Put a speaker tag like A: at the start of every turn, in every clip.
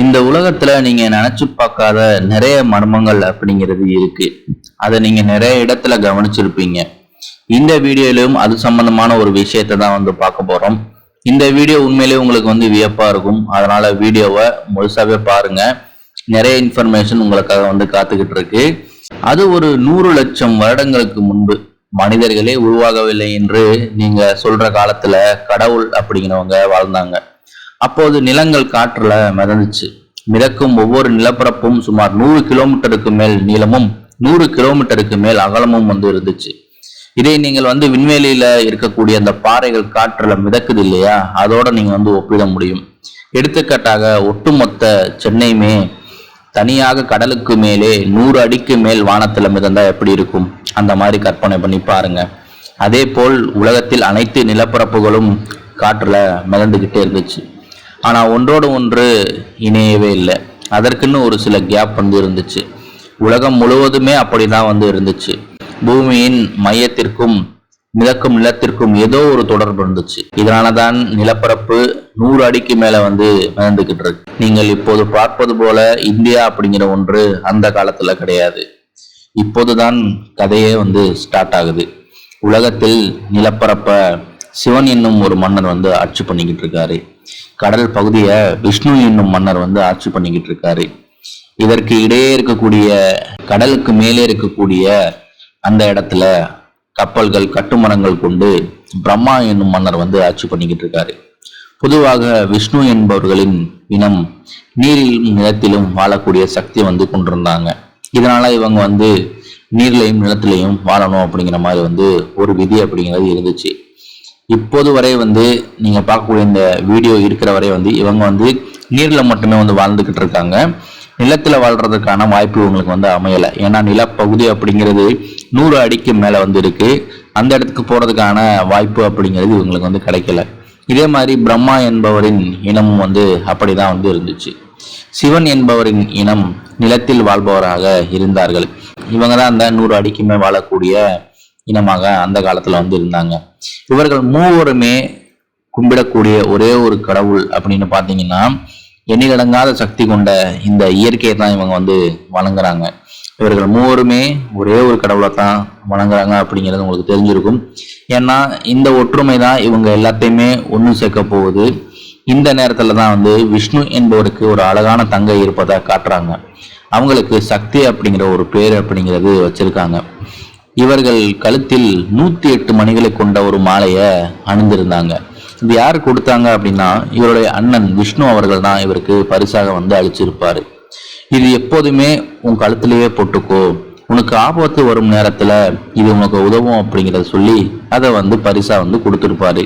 A: இந்த உலகத்துல நீங்க நினைச்சு பார்க்காத நிறைய மர்மங்கள் அப்படிங்கிறது இருக்கு. அதை நீங்க நிறைய இடத்துல கவனிச்சிருப்பீங்க. இந்த வீடியோலையும் அது சம்பந்தமான ஒரு விஷயத்தை தான் வந்து பார்க்க போறோம். இந்த வீடியோ உண்மையிலேயே உங்களுக்கு வந்து வியப்பா இருக்கும். அதனால வீடியோவை முழுசாவே பாருங்க. நிறைய இன்ஃபர்மேஷன் உங்களுக்காக வந்து காத்துக்கிட்டு இருக்கு. அது ஒரு நூறு லட்சம் வருடங்களுக்கு முன்பு மனிதர்களே உருவாகவில்லை என்று நீங்க சொல்ற காலத்துல கடவுள் அப்படிங்கிறவங்க வாழ்ந்தாங்க. அப்போது நிலங்கள் காற்றுல மிதந்துச்சு. மிதக்கும் ஒவ்வொரு நிலப்பரப்பும் சுமார் நூறு கிலோமீட்டருக்கு மேல் நீளமும் நூறு கிலோமீட்டருக்கு மேல் அகலமும் வந்து இருந்துச்சு. இதை நீங்கள் வந்து விண்வெளியில இருக்கக்கூடிய அந்த பாறைகள் காற்றுல மிதக்குது இல்லையா? அதோட நீங்க வந்து ஒப்பிட முடியும். எடுத்துக்காட்டாக ஒட்டுமொத்த சென்னையுமே தனியாக கடலுக்கு மேலே நூறு அடிக்கு மேல் வானத்துல மிதந்தா எப்படி இருக்கும்? அந்த மாதிரி கற்பனை பண்ணி பாருங்க. அதே போல் உலகத்தில் அனைத்து நிலப்பரப்புகளும் காற்றுல மிதந்துகிட்டே இருந்துச்சு. ஆனால் ஒன்றோடு ஒன்று இணையவே இல்லை. அதற்குன்னு ஒரு சில கேப் வந்து இருந்துச்சு. உலகம் முழுவதுமே அப்படி தான் வந்து இருந்துச்சு. பூமியின் மையத்திற்கும் மிதக்கும் நிலத்திற்கும் ஏதோ ஒரு தொடர்பு இருந்துச்சு. இதனாலதான் நிலப்பரப்பு நூறு அடிக்கு மேல வந்து மிதந்துகிட்டு இருக்கு. நீங்கள் இப்போது பார்ப்பது போல இந்தியா அப்படிங்கிற ஒன்று அந்த காலத்துல கிடையாது. இப்போதுதான் கதையே வந்து ஸ்டார்ட் ஆகுது. உலகத்தில் நிலப்பரப்ப சிவன் என்னும் ஒரு மன்னர் வந்து ஆட்சி பண்ணிக்கிட்டு இருக்காரு. கடல் பகுதியை விஷ்ணு என்னும் மன்னர் வந்து ஆட்சி பண்ணிக்கிட்டு இருக்காரு. இதற்கு இடையே இருக்கக்கூடிய கடலுக்கு மேலே இருக்கக்கூடிய அந்த இடத்துல கப்பல்கள் கட்டுமரங்கள் கொண்டு பிரம்மா என்னும் மன்னர் வந்து ஆட்சி பண்ணிக்கிட்டு இருக்காரு. பொதுவாக விஷ்ணு என்பவர்களின் இனம் நீரிலும் நிலத்திலும் வாழக்கூடிய சக்தி வந்து கொண்டிருந்தாங்க. இதனால இவங்க வந்து நீர்லையும் நிலத்திலையும் வாழணும் அப்படிங்கிற மாதிரி வந்து ஒரு விதி அப்படிங்கிறது இருந்துச்சு. இப்போது வரை வந்து நீங்கள் பார்க்கக்கூடிய இந்த வீடியோ இருக்கிற வரை வந்து இவங்க வந்து நீரில் மட்டுமே வந்து வாழ்ந்துக்கிட்டு இருக்காங்க. நிலத்தில் வாழ்கிறதுக்கான வாய்ப்பு இவங்களுக்கு வந்து அமையலை. ஏன்னா நிலப்பகுதி அப்படிங்கிறது நூறு அடிக்கு மேலே வந்து இருக்குது அந்த இடத்துக்கு போகிறதுக்கான வாய்ப்பு அப்படிங்கிறது இவங்களுக்கு வந்து கிடைக்கல. இதே மாதிரி பிரம்மா என்பவரின் இனமும் வந்து அப்படி தான் வந்து இருந்துச்சு. சிவன் என்பவரின் இனம் நிலத்தில் வாழ்பவராக இருந்தார்கள். இவங்க தான் அந்த நூறு அடிக்குமே வாழக்கூடிய இனமாக அந்த காலத்துல வந்து இருந்தாங்க. இவர்கள் மூவருமே கும்பிடக்கூடிய ஒரே ஒரு கடவுள் அப்படின்னு பாத்தீங்கன்னா எண்ணிலடங்காத சக்தி கொண்ட இந்த இயற்கையை தான் இவங்க வந்து வணங்குறாங்க. இவர்கள் மூவருமே ஒரே ஒரு கடவுளை தான் வணங்குறாங்க அப்படிங்கிறது உங்களுக்கு தெரிஞ்சிருக்கும். ஏன்னா இந்த ஒற்றுமை தான் இவங்க எல்லாத்தையுமே ஒன்று சேர்க்க போகுது. இந்த நேரத்துல தான் வந்து விஷ்ணு என்பவருக்கு ஒரு அழகான தங்கை இருப்பதா காட்டுறாங்க. அவங்களுக்கு சக்தி அப்படிங்கிற ஒரு பேர் அப்படிங்கிறது வச்சிருக்காங்க. இவர்கள் கழுத்தில் நூற்றி எட்டு மணிகளை கொண்ட ஒரு மாலையை அணிந்திருந்தாங்க. இது யார் கொடுத்தாங்க அப்படின்னா இவருடைய அண்ணன் விஷ்ணு அவர்கள் தான் இவருக்கு பரிசாக வந்து அழிச்சிருப்பார் இது எப்போதுமே உன் கழுத்திலேயே போட்டுக்கோ. உனக்கு ஆபத்து வரும் நேரத்தில் இது உனக்கு உதவும் அப்படிங்கிறத சொல்லி அதை வந்து பரிசாக வந்து கொடுத்துருப்பாரு.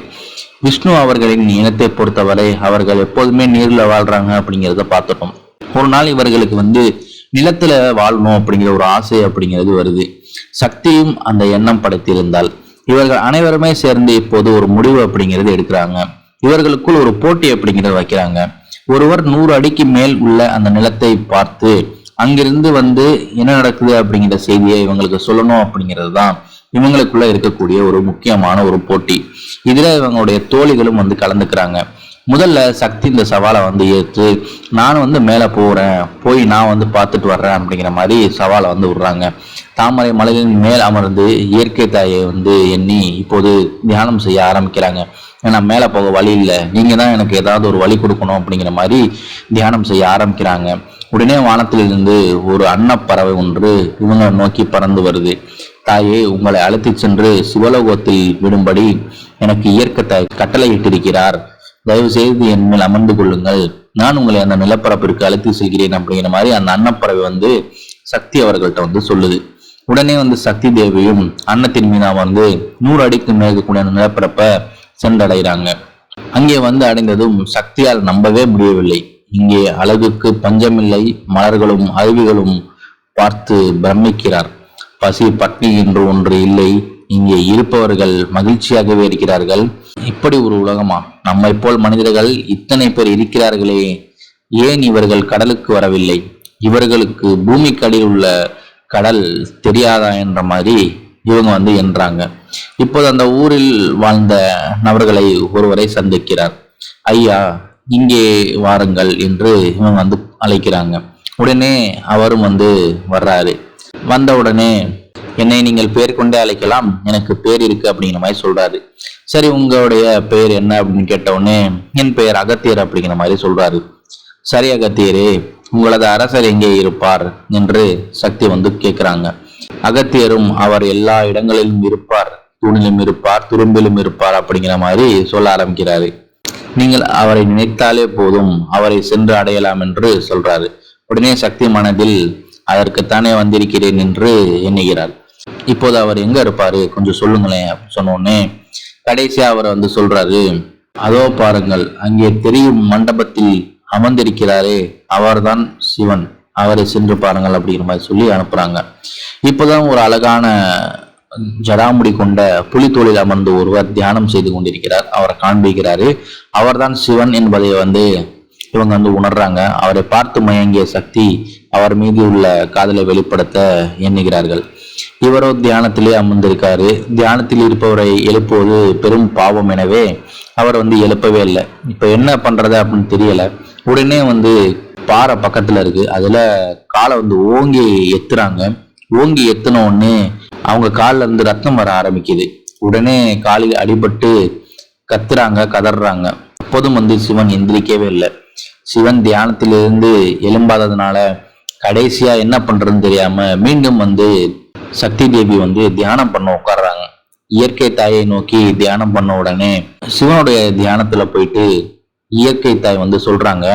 A: விஷ்ணு அவர்களின் இனத்தை பொறுத்தவரை அவர்கள் எப்போதுமே நீரில் வாழ்கிறாங்க அப்படிங்கிறத பார்த்துட்டோம். ஒரு நாள் இவர்களுக்கு வந்து நிலத்துல வாழணும் அப்படிங்கிற ஒரு ஆசை அப்படிங்கிறது வருது. சக்தியும் அந்த எண்ணம் படைத்திருந்தால். இவர்கள் அனைவருமே சேர்ந்து இப்போது ஒரு முடிவு அப்படிங்கிறது எடுக்கிறாங்க. இவர்களுக்குள் ஒரு போட்டி அப்படிங்கிறது வைக்கிறாங்க. ஒருவர் நூறு அடிக்கு மேல் உள்ள அந்த நிலத்தை பார்த்து அங்கிருந்து வந்து என்ன நடக்குது? அப்படிங்கிற செய்தியை இவங்களுக்கு சொல்லணும் அப்படிங்கிறது தான் இவங்களுக்குள்ள இருக்கக்கூடிய ஒரு முக்கியமான ஒரு போட்டி. இதுல இவங்களுடைய தோழிகளும் வந்து கலந்துக்கிறாங்க. முதல்ல சக்தி இந்த சவாலை வந்து ஏற்று நான் வந்து மேலே போகிறேன் போய் நான் வந்து பார்த்துட்டு வர்றேன் அப்படிங்கிற மாதிரி சவாலை வந்து விடுறாங்க. தாமரை மலையின் மேல் அமர்ந்து இயற்கை தாயை வந்து எண்ணி இப்போது தியானம் செய்ய ஆரம்பிக்கிறாங்க. ஏன்னா மேலே போக வழி இல்லை. நீங்கள் தான் எனக்கு ஏதாவது ஒரு வழி கொடுக்கணும் அப்படிங்கிற மாதிரி தியானம் செய்ய ஆரம்பிக்கிறாங்க. உடனே வானத்திலிருந்து ஒரு அன்னப்பறவை ஒன்று இவங்களை நோக்கி பறந்து வருது. தாயே உங்களை அழைத்து சென்று சிவலோகத்தில் விடும்படி எனக்கு இயற்கை தாய் கட்டளையிட்டிருக்கிறார். தயவு செய்து என் மேல் அமர்ந்து கொள்ளுங்கள். நான் உங்களை அந்த நிலப்பரப்பிற்கு அழைத்து செல்கிறேன் அப்படிங்கிற மாதிரி அந்த அன்னப்பறவை வந்து சக்தி அவர்கள்ட்ட வந்து சொல்லுது. உடனே வந்து சக்தி தேவியும் அன்னத்தின் மீனா வந்து நூறு அடிக்கு மேற்கக்கூடிய அந்த நிலப்பரப்பை சென்றடைகிறாங்க. அங்கே வந்து அடைந்ததும் சக்தியால் நம்பவே முடியவில்லை. இங்கே அழகுக்கு பஞ்சமில்லை மலர்களும் அருவிகளும் பார்த்து பிரமிக்கிறார். பசி பட்னி என்று ஒன்று இல்லை. இங்கே இருப்பவர்கள் மகிழ்ச்சியாகவே இருக்கிறார்கள். இப்படி ஒரு உலகமா? நம்மை போல் மனிதர்கள் இத்தனை பேர் இருக்கிறார்களே. ஏன் இவர்கள் கடலுக்கு வரவில்லை? இவர்களுக்கு பூமிக்கடியில் உள்ள கடல் தெரியாதா என்ற மாதிரி இவங்க வந்து என்றாங்க. இப்போது அந்த ஊரில் வாழ்ந்த நபர்களை ஒருவரை சந்திக்கிறார். ஐயா இங்கே வாருங்கள் என்று இவங்க வந்து அழைக்கிறாங்க. உடனே அவரும் வந்து வர்றாரு. வந்த உடனே என்னை நீங்கள் பேர் கொண்டே அழைக்கலாம். எனக்கு பேர் இருக்கு அப்படிங்கிற மாதிரி சொல்றாரு. சரி உங்களுடைய பெயர் என்ன அப்படின்னு கேட்ட உடனே என் பெயர் அகத்தியர் அப்படிங்கிற மாதிரி சொல்றாரு. சரி அகத்தியரே உங்களது அரசர் எங்கே இருப்பார் என்று சக்தி வந்து கேட்கிறாங்க அகத்தியரும் அவர் எல்லா இடங்களிலும் இருப்பார். தூணிலும் இருப்பார் துரும்பிலும் இருப்பார் அப்படிங்கிற மாதிரி சொல்ல ஆரம்பிக்கிறாரு. நீங்கள் அவரை நினைத்தாலே போதும் அவரை சென்று அடையலாம் என்று சொல்றாரு. உடனே சக்தி மனதில் அதற்குத்தானே வந்திருக்கிறேன் என்று எண்ணுகிறார். இப்போது அவர் எங்க இருப்பாரு? கொஞ்சம் சொல்லுங்களேன் அப்படின்னு சொன்ன உடனே கடைசியா அவர் வந்து சொல்றாரு அதோ பாருங்கள் அங்கே தெரியும் மண்டபத்தில் அமர்ந்திருக்கிறாரே அவர்தான் சிவன். அவரை சென்று பாருங்கள் அப்படிங்கிற மாதிரி சொல்லி அனுப்புறாங்க. இப்போதான் ஒரு அழகான ஜடாமுடி கொண்ட புலித்தோளில் அமர்ந்து ஒருவர் தியானம் செய்து கொண்டிருக்கிறார். அவரை காண்பிக்கிறாரு. அவர்தான் சிவன் என்பதை வந்து இவங்க வந்து உணர்றாங்க. அவரை பார்த்து மயங்கிய சக்தி அவர் மீது உள்ள காதலை வெளிப்படுத்த எண்ணுகிறார்கள். இவரோ தியானத்திலே அமர்ந்திருக்காரு. தியானத்தில் இருப்பவரை எழுப்புவது பெரும் பாவம் எனவே அவர் வந்து எழுப்பவே இல்லை. இப்போ என்ன பண்றது அப்படின்னு தெரியல. உடனே வந்து பாறை பக்கத்துல இருக்கு. அதுல காலை வந்து ஓங்கி எத்துறாங்க ஓங்கி எத்துன உடனே அவங்க கால்ல இருந்து ரத்தம் வர ஆரம்பிக்குது. உடனே காலில் அடிபட்டு கத்துறாங்க கதறாங்க. அப்போதும் வந்து சிவன் எந்திரிக்கவே இல்லை. சிவன் தியானத்திலிருந்து எழும்பாததுனால கடைசியா என்ன பண்றதுன்னு தெரியாம மீண்டும் வந்து சக்தி தேவி வந்து தியானம் பண்ண உட்கார்றாங்க. இயற்கை தாயை நோக்கி தியானம் பண்ண உடனே சிவனுடைய தியானத்துல போயிட்டு இயற்கை தாய் வந்து சொல்றாங்க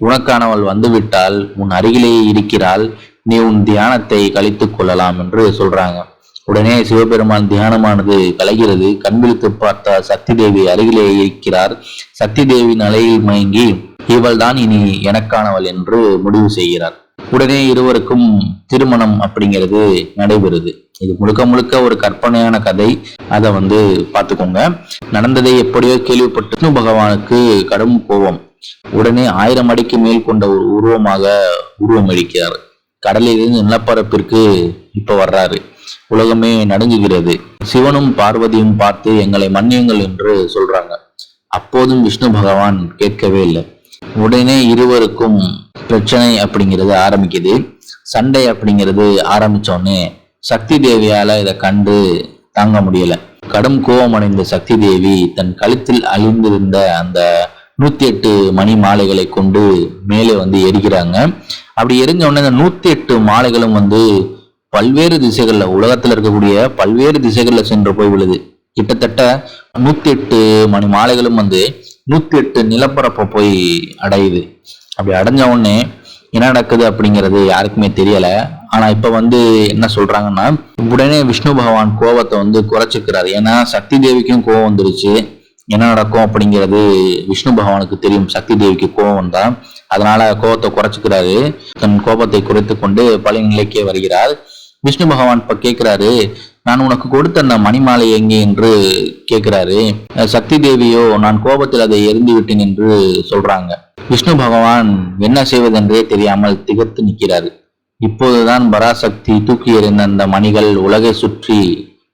A: உனக்கானவள் வந்துவிட்டால் உன் அருகிலேயே இருக்கிறாள் நீ உன் தியானத்தை கழித்து கொள்ளலாம் என்று சொல்றாங்க. உடனே சிவபெருமான் தியானமானது கலைகிறது. கண்விழித்து பார்த்த சக்தி தேவி அருகிலே இருக்கிறார். சக்தி தேவியின் அலையில் மயங்கி இவள்தான் இனி எனக்கானவள் என்று முடிவு செய்கிறார். உடனே இருவருக்கும் திருமணம் அப்படிங்கிறது நடைபெறுது. இது முழுக்க முழுக்க ஒரு கற்பனையான கதை. அதை வந்து பார்த்துக்கோங்க. நடந்ததை எப்படியோ கேள்விப்பட்டு பகவானுக்கு கடும் கோபம். உடனே ஆயிரம் அடிக்கு மேல் கொண்ட ஒரு உருவமாக உருவம் அடிக்கிறார் கடலிலிருந்து நிலப்பரப்பிற்கு இப்ப வர்றாரு. உலகமே நடுங்குகிறது. சிவனும் பார்வதியும் பார்த்து எங்களை மன்னியுங்கள் என்று சொல்றாங்க. அப்போதும் விஷ்ணு பகவான் கேட்கவே இல்லை. உடனே இருவருக்கும் பிரச்சனை அப்படிங்கிறது ஆரம்பிக்குது. சண்டை அப்படிங்கிறது ஆரம்பித்தோடனே சக்தி தேவியால இதை கண்டு தாங்க முடியலை. கடும் கோபம் அடைந்த சக்தி தேவி தன் கழுத்தில் அழிந்திருந்த அந்த நூத்தி எட்டு மணி மாலைகளை கொண்டு மேலே வந்து எரிக்கிறாங்க அப்படி எரிஞ்ச உடனே அந்த நூத்தி எட்டு மாலைகளும் வந்து பல்வேறு திசைகள்ல உலகத்துல இருக்கக்கூடிய பல்வேறு திசைகள்ல சென்று போய் விழுது. கிட்டத்தட்ட நூத்தி எட்டு மணி மாலைகளும் வந்து நூத்தி எட்டு நிலப்பரப்பை போய் அடையுது. அப்படி அடைஞ்ச உடனே என்ன நடக்குது அப்படிங்கிறது யாருக்குமே தெரியல. ஆனா இப்ப வந்து என்ன சொல்றாங்கன்னா உடனே விஷ்ணு பகவான் கோபத்தை வந்து குறைச்சிக்கிறாரு ஏன்னா சக்தி தேவிக்கும் கோபம் வந்துருச்சு. என்ன நடக்கும் அப்படிங்கிறது விஷ்ணு பகவானுக்கு தெரியும். சக்தி தேவிக்கு கோபம் தான் அதனால கோபத்தை குறைச்சிக்கிறாரு. தன் கோபத்தை குறைத்து கொண்டு பழைய நிலைக்கே வருகிறார். விஷ்ணு பகவான் இப்ப கேட்கிறாரு நான் உனக்கு கொடுத்த அந்த மணிமாலை எங்கே? என்று கேட்கிறாரு சக்தி தேவியோ நான் கோபத்தில் அதை எரிந்து விட்டேன் என்று சொல்றாங்க. விஷ்ணு பகவான் என்ன செய்வதென்றே தெரியாமல் திகத்து நிற்கிறார். இப்போதுதான் பராசக்தி தூக்கி எறிந்த அந்த மணிகள் உலகை சுற்றி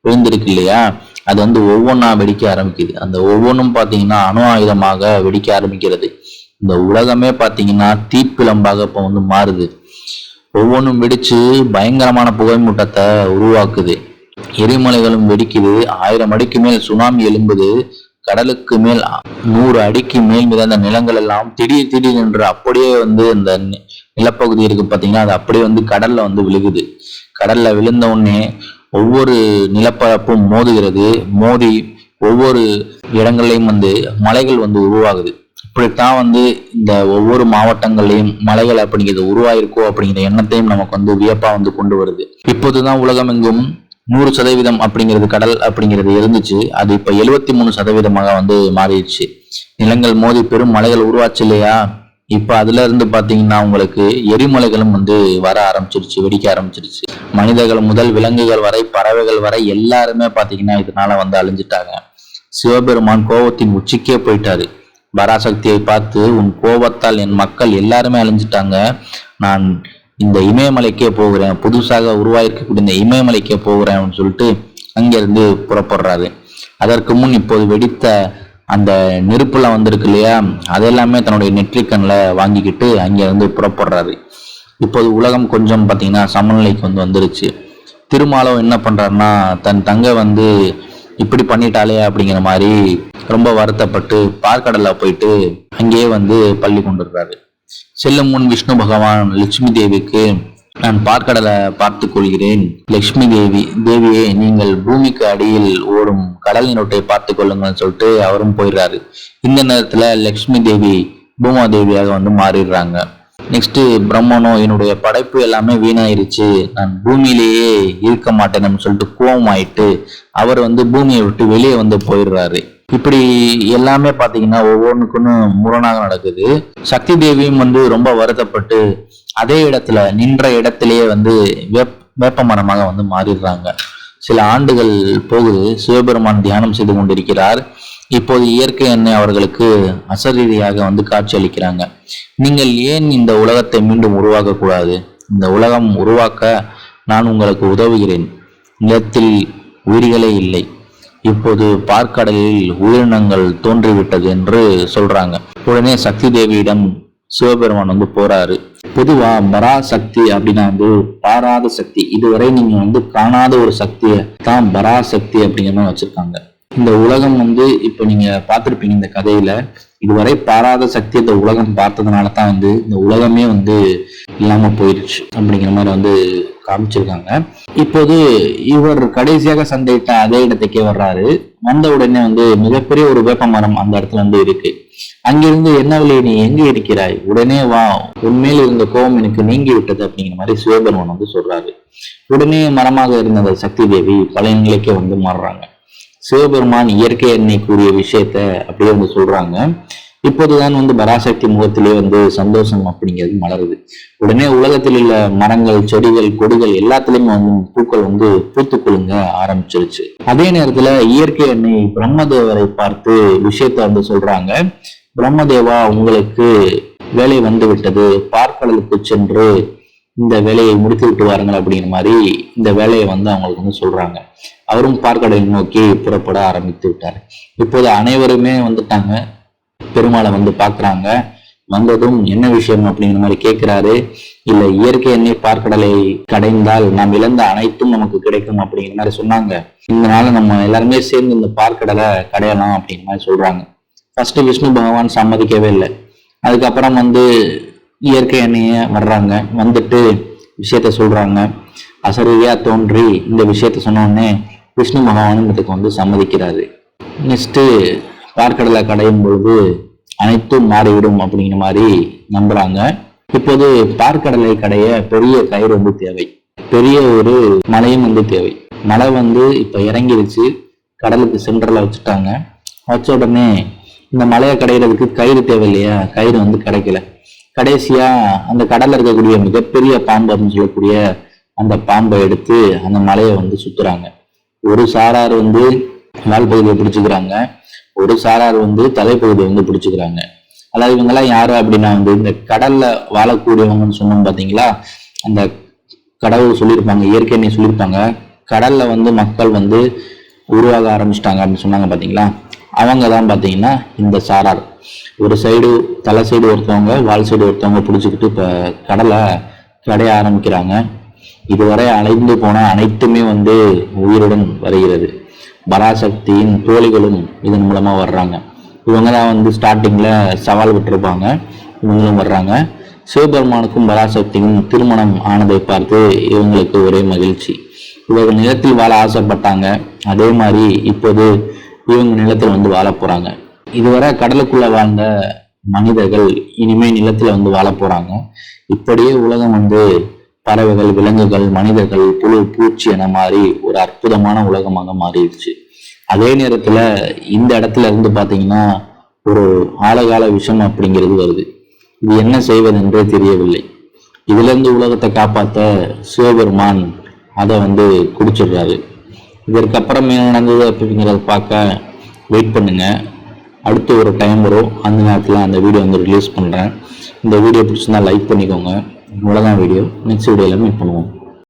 A: விழுந்திருக்கு இல்லையா? அது வந்து ஒவ்வொன்றா வெடிக்க ஆரம்பிக்குது. அந்த ஒவ்வொன்றும் பார்த்தீங்கன்னா அணு ஆயுதமாக வெடிக்க ஆரம்பிக்கிறது. இந்த உலகமே பார்த்தீங்கன்னா தீப்பிழம்பாக இப்போ வந்து மாறுது. ஒவ்வொன்றும் வெடிச்சு பயங்கரமான புகை மூட்டத்தை உருவாக்குது. எரிமலைகளும் வெடிக்குது. ஆயிரம் அடிக்கு மேல் சுனாமி எழும்புது. கடலுக்கு மேல் நூறு அடிக்கு மேல் மிதந்த நிலங்கள் எல்லாம் திடீர் திடீர் என்று அப்படியே வந்து இந்த நிலப்பகுதி இருக்கு பார்த்தீங்கன்னா அது அப்படியே வந்து கடல்ல வந்து விழுகுது. கடல்ல விழுந்த உடனே ஒவ்வொரு நிலப்பரப்பும் மோதுகிறது. மோதி ஒவ்வொரு இடங்கள்லையும் வந்து மலைகள் வந்து உருவாகுது. இப்படித்தான் வந்து இந்த ஒவ்வொரு மாவட்டங்கள்லையும் மலைகள் அப்படிங்கிறது உருவாயிருக்கோ அப்படிங்கிற எண்ணத்தையும் நமக்கு வந்து வியப்பா வந்து கொண்டு வருது. இப்போதுதான் உலகம் எங்கும் நூறு சதவீதம் அப்படிங்கிறது கடல் அப்படிங்கிறது இருந்துச்சு. அது இப்ப எழுவத்தி மூணு சதவீதமாக வந்து மாறிடுச்சு. நிலங்கள் மோதி பெரும் மலைகள் உருவாச்சு இல்லையா? இப்ப அதுல இருந்து பாத்தீங்கன்னா உங்களுக்கு எரிமலைகளும் வந்து வர ஆரம்பிச்சிருச்சு வெடிக்க ஆரம்பிச்சிருச்சு. மனிதர்கள் முதல் விலங்குகள் வரை பறவைகள் வரை எல்லாருமே பாத்தீங்கன்னா இதனால வந்து அழிஞ்சிட்டாங்க. சிவபெருமான் கோபத்தின் உச்சிக்கே போயிட்டாரு. பராசக்தியை பார்த்து உன் கோபத்தால் என் மக்கள் எல்லாருமே அழிஞ்சிட்டாங்க. நான் இந்த இமயமலைக்கே போகிறேன் புதுசாக உருவாயிருக்கக்கூடிய இந்த இமயமலைக்கே போகிறேன் சொல்லிட்டு அங்கிருந்து புறப்படுறாரு. அதற்கு முன் இப்போது வெடித்த அந்த நெருப்புலாம் வந்திருக்கு இல்லையா அதெல்லாமே தன்னுடைய நெற்றிக்கண்ணில் வாங்கிக்கிட்டு அங்கே வந்து புறப்படுறாரு. இப்போது உலகம் கொஞ்சம் பார்த்தீங்கன்னா சமநிலைக்கு வந்து வந்துருச்சு. திருமாலும் என்ன பண்ணுறாருன்னா தன் தங்கை வந்து இப்படி பண்ணிட்டாலே அப்படிங்கிற மாதிரி ரொம்ப வருத்தப்பட்டு பார்க்கடலில் போயிட்டு அங்கேயே வந்து பள்ளி கொண்டிருக்காரு செல்லும் முன் விஷ்ணு பகவான் லட்சுமி தேவிக்கு நான் பார்க்கடலை பார்த்து கொள்கிறேன். லட்சுமி தேவி தேவியே நீங்கள் பூமிக்கு அடியில் ஓடும் கடல் நீரோட்டை பார்த்து கொள்ளுங்கன்னு சொல்லிட்டு அவரும் போயிடுறாரு. இந்த நேரத்துல லக்ஷ்மி தேவி பூமா தேவியாக வந்து மாறிடுறாங்க. நெக்ஸ்ட் பிரம்மனோ என்னுடைய படைப்பு எல்லாமே வீணாயிருச்சு. நான் பூமியிலேயே இருக்க மாட்டேன்னு சொல்லிட்டு கோவம் ஆயிட்டு அவர் வந்து பூமியை விட்டு வெளியே வந்து போயிடுறாரு. இப்படி எல்லாமே பாத்தீங்கன்னா ஒவ்வொன்றுக்குன்னு முரணாக நடக்குது. சக்தி தேவியும் வந்து ரொம்ப வருத்தப்பட்டு அதே இடத்துல நின்ற இடத்திலேயே வந்து வேப் வேப்ப மரமாக வந்து மாறிடுறாங்க. சில ஆண்டுகள் போகுது. சிவபெருமான் தியானம் செய்து கொண்டிருக்கிறார். இப்போது இயற்கை எண்ணெய் அவர்களுக்கு அசரீதியாக வந்து காட்சி அளிக்கிறாங்க. நீங்கள் ஏன் இந்த உலகத்தை மீண்டும் உருவாக்க கூடாது? இந்த உலகம் உருவாக்க நான் உங்களுக்கு உதவுகிறேன். நிலத்தில் உயிர்களே இல்லை. இப்போது பார்க்கடலில் உயிரினங்கள் தோன்றிவிட்டது என்று சொல்றாங்க. உடனே சக்தி தேவியிடம் சிவபெருமான் வந்து போறாரு. பொதுவா பராசக்தி அப்படின்னா வந்து பாராத சக்தி. இதுவரை நீங்க வந்து காணாத ஒரு சக்தியை தான் பராசக்தி அப்படிங்கிற வச்சிருக்காங்க. இந்த உலகம் வந்து இப்ப நீங்க பார்த்துருப்பீங்க இந்த கதையில இதுவரை பாராத சக்தி இந்த உலகம் பார்த்ததுனால தான் வந்து இந்த உலகமே வந்து இல்லாம போயிடுச்சு அப்படிங்கிற மாதிரி வந்து காமிச்சிருக்காங்க. இப்போது இவர் கடைசியாக சந்தையிட்ட அதே இடத்துக்கே வர்றாரு. வந்த உடனே வந்து மிகப்பெரிய ஒரு வேப்ப மரம் அந்த இடத்துல வந்து இருக்கு. அங்கிருந்து என்னவில்லை நீ எங்க இருக்கிறாய்? உடனே வா உண்மையில் இருந்த கோபம் எனக்கு நீங்கி விட்டது அப்படிங்கிற மாதிரி சிவபெருமான் வந்து சொல்றாரு. உடனே மரமாக இருந்த அந்த சக்தி தேவி பழைய நிலைக்கே வந்து மாறுறாங்க. சிவபெருமான் இயற்கை எண்ணெய் கூறிய விஷயத்த அப்படியே வந்து சொல்றாங்க. இப்போதுதான் வந்து பராசக்தி முகத்திலே வந்து சந்தோஷம் அப்படிங்கிறது மலருது. உடனே உலகத்தில் உள்ள மரங்கள் செடிகள் கொடிகள் எல்லாத்துலயுமே வந்து பூக்கள் வந்து பூத்து குலுங்க ஆரம்பிச்சிருச்சு. அதே நேரத்துல இயற்கை எண்ணெய் பிரம்மதேவரை பார்த்து விஷயத்த வந்து சொல்றாங்க. பிரம்மதேவா உங்களுக்கு வேலை வந்து விட்டது. பார்க்கடலுக்கு சென்று இந்த வேலையை முடித்து விட்டு வாருங்கள் அப்படிங்கிற மாதிரி இந்த வேலையை வந்து அவங்களுக்கு வந்து சொல்றாங்க. அவரும் பார்க்கடலை நோக்கி புறப்பட ஆரம்பித்து விட்டார். இப்போது அனைவருமே வந்துட்டாங்க. பெருமாளை வந்து பாக்குறாங்க வந்ததும் என்ன விஷயம் அப்படிங்கிற மாதிரி கேட்கிறாரு. இல்ல இயற்கை எண்ணெய் பார்க்கடலை கடைந்தால் நாம் இழந்த அனைத்தும் நமக்கு கிடைக்கும் அப்படிங்கிற மாதிரி சொன்னாங்க. இதனால நம்ம எல்லாருமே சேர்ந்து இந்த பார்க்கடலை கடையலாம் அப்படிங்கிற மாதிரி சொல்றாங்க. ஃபர்ஸ்ட் விஷ்ணு பகவான் சம்மதிக்கவே இல்லை. அதுக்கப்புறம் வந்து இயற்கை எண்ணெய வர்றாங்க. வந்துட்டு விஷயத்த சொல்றாங்க. அசரியா தோன்றி இந்த விஷயத்த சொன்னோடனே விஷ்ணு பகவானும் இதுக்கு வந்து சம்மதிக்கிறாரு. நெக்ஸ்ட்டு பார்க்கடலை கடையும் பொழுது அனைத்தும் மாறிவிடும் அப்படிங்கிற மாதிரி நம்புறாங்க. இப்போது பார்க்கடலை கடைய பெரிய கயிறு வந்து தேவை. பெரிய ஒரு மலையும் வந்து தேவை. மலை வந்து இப்ப இறங்கிருச்சு. கடலுக்கு சென்டர்ல வச்சுட்டாங்க. வச்ச உடனே இந்த மலையை கடையிறதுக்கு கயிறு தேவை இல்லையா? கயிறு வந்து கிடைக்கல. கடைசியா அந்த கடல்ல இருக்கக்கூடிய மிகப்பெரிய பாம்பு அப்படின்னு சொல்லக்கூடிய அந்த பாம்பை எடுத்து அந்த மலையை வந்து சுத்துறாங்க. ஒரு சாரார் வந்து வால் பகுதியை பிடிச்சிக்கிறாங்க. ஒரு சாரார் வந்து தலைப்பகுதியை வந்து பிடிச்சிக்கிறாங்க. அதாவது இவங்கெல்லாம் யாரு அப்படின்னா வந்து இந்த கடல்ல வாழக்கூடியவங்கன்னு சொன்னோம் பாத்தீங்களா? அந்த கடவுள் சொல்லியிருப்பாங்க இயற்கை சொல்லியிருப்பாங்க. கடல்ல வந்து மக்கள் வந்து உருவாக ஆரம்பிச்சிட்டாங்க அப்படின்னு சொன்னாங்க பாத்தீங்களா? அவங்க தான் பாத்தீங்கன்னா இந்த சாரார். ஒரு சைடு தலை சைடு ஒருத்தவங்க வால் சைடு ஒருத்தவங்க பிடிச்சிக்கிட்டு இப்போ கடலை கடைய ஆரம்பிக்கிறாங்க. இதுவரை அலைந்து போன அனைத்துமே வந்து உயிருடன் வருகிறது. பராசக்தியின் தோழிகளும் இதன் மூலமாக வர்றாங்க. இவங்க தான் வந்து ஸ்டார்டிங்கில் சவால் விட்டுருப்பாங்க. இவங்களும் வர்றாங்க. சிவபெருமானுக்கும் பராசக்தியும் திருமணம் ஆனதை பார்த்து இவங்களுக்கு ஒரே மகிழ்ச்சி. இவர்கள் நிலத்தில் வாழ ஆசைப்பட்டாங்க. அதே மாதிரி இப்போது இவங்க நிலத்தில் வந்து வாழ போகிறாங்க இதுவரை கடலுக்குள்ளே வாழ்ந்த மனிதர்கள் இனிமே நிலத்தில் வந்து வாழ போகிறாங்க இப்படியே உலகம் வந்து பறவைகள் விலங்குகள் மனிதர்கள் புழு பூச்சி என மாறி ஒரு அற்புதமான உலகமாக மாறிடுச்சு. அதே நேரத்துல இந்த இடத்துல இருந்து பாத்தீங்கன்னா ஒரு ஆழகால விஷம் அப்படிங்கிறது வருது. இது என்ன செய்வது என்றே தெரியவில்லை. இதுல இருந்து உலகத்தை காப்பாத்த சிவபெருமான் அதை வந்து குடிச்சிடுறாரு. இதற்கப்புறம் என்ன நடந்தது அப்படிங்கிறத பார்க்க வெயிட் பண்ணுங்க. அடுத்து ஒரு டைம் வரும். அந்த நேரத்தில் அந்த வீடியோ வந்து ரிலீஸ் பண்ணுறேன் இந்த வீடியோ பிடிச்சிருந்தா லைக் பண்ணிக்கோங்க. இவ்வளோதான் வீடியோ நெக்ஸ்ட் வீடியோவில் மீட் பண்ணுவோம்.